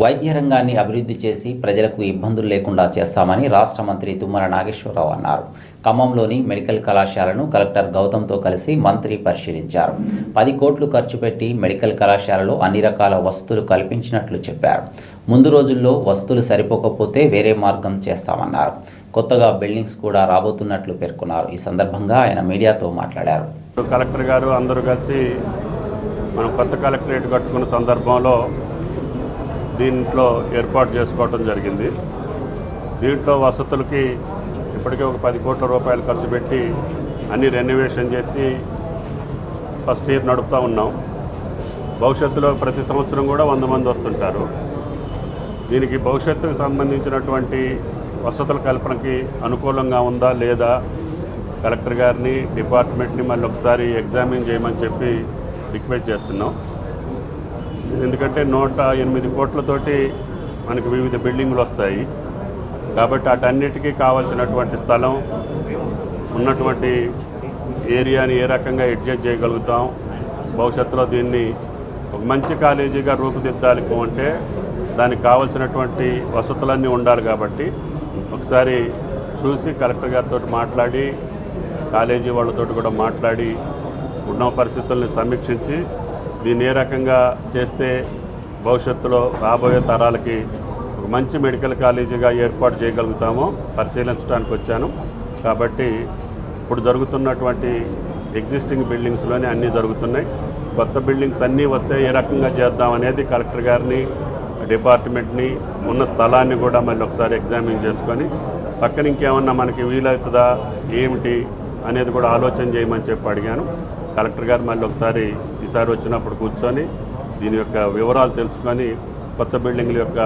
వైద్య రంగాన్ని అభివృద్ధి చేసి ప్రజలకు ఇబ్బందులు లేకుండా చేస్తామని రాష్ట్ర మంత్రి తుమ్మల నాగేశ్వరరావు అన్నారు. ఖమ్మంలోని మెడికల్ కళాశాలను కలెక్టర్ గౌతమ్తో కలిసి మంత్రి పరిశీలించారు. పది కోట్లు ఖర్చు పెట్టి మెడికల్ కళాశాలలో అన్ని రకాల వసతులు కల్పించినట్లు చెప్పారు. ముందు రోజుల్లో వసతులు సరిపోకపోతే వేరే మార్గం చేస్తామన్నారు. కొత్తగా బిల్డింగ్స్ కూడా రాబోతున్నట్లు పేర్కొన్నారు. ఈ సందర్భంగా ఆయన మీడియాతో మాట్లాడారు. కలెక్టర్ గారు అందరూ కలిసి మనం కొత్త కలెక్టరేట్ కట్టుకున్న సందర్భంలో దీంట్లో ఏర్పాటు చేసుకోవడం జరిగింది. దీంట్లో వసతులకి ఇప్పటికే ఒక పది కోట్ల రూపాయలు ఖర్చు పెట్టి అన్ని రెనోవేషన్ చేసి ఫస్ట్ ఇయర్ నడుపుతూ ఉన్నాం. భవిష్యత్తులో ప్రతి సంవత్సరం కూడా వంద మంది వస్తుంటారు. దీనికి భవిష్యత్తుకు సంబంధించినటువంటి వసతుల కల్పనకి అనుకూలంగా ఉందా లేదా? కలెక్టర్ గారిని డిపార్ట్మెంట్ని మళ్ళీ ఒకసారి ఎగ్జామిన్ చేయమని చెప్పి రిక్వెస్ట్ చేస్తున్నాం. ఎందుకంటే నూట ఎనిమిది కోట్లతోటి మనకి వివిధ బిల్డింగ్లు వస్తాయి. కాబట్టి వాటన్నిటికీ కావాల్సినటువంటి స్థలం ఉన్నటువంటి ఏరియాని ఏ రకంగా అడ్జస్ట్ చేయగలుగుతాం భవిష్యత్తులో దీన్ని ఒక మంచి కాలేజీగా రూపుదిద్దాలి అంటే దానికి కావాల్సినటువంటి వసతులన్నీ ఉండాలి కాబట్టి ఒకసారి చూసి కలెక్టర్ గారితో మాట్లాడి కాలేజీ వాళ్ళతో కూడా మాట్లాడి ఉన్న పరిస్థితుల్ని సమీక్షించి దీన్ని ఏ రకంగా చేస్తే భవిష్యత్తులో రాబోయే తరాలకి ఒక మంచి మెడికల్ కాలేజీగా ఏర్పాటు చేయగలుగుతామో పరిశీలించడానికి వచ్చాను. కాబట్టి ఇప్పుడు జరుగుతున్నటువంటి ఎగ్జిస్టింగ్ బిల్డింగ్స్లోనే అన్నీ జరుగుతున్నాయి. కొత్త బిల్డింగ్స్ అన్నీ వస్తే ఏ రకంగా చేద్దాం అనేది కలెక్టర్ గారిని డిపార్ట్మెంట్ని ఉన్న స్థలాన్ని కూడా మళ్ళీ ఒకసారి ఎగ్జామిన్ చేసుకొని పక్కన ఇంకేమన్నా మనకి వీలవుతుందా ఏమిటి అనేది కూడా ఆలోచన చేయమని చెప్పి అడిగాను. కలెక్టర్ గారు మళ్ళీ ఒకసారి ఈసారి వచ్చినప్పుడు కూర్చొని దీని యొక్క వివరాలు తెలుసుకొని కొత్త బిల్డింగ్ల యొక్క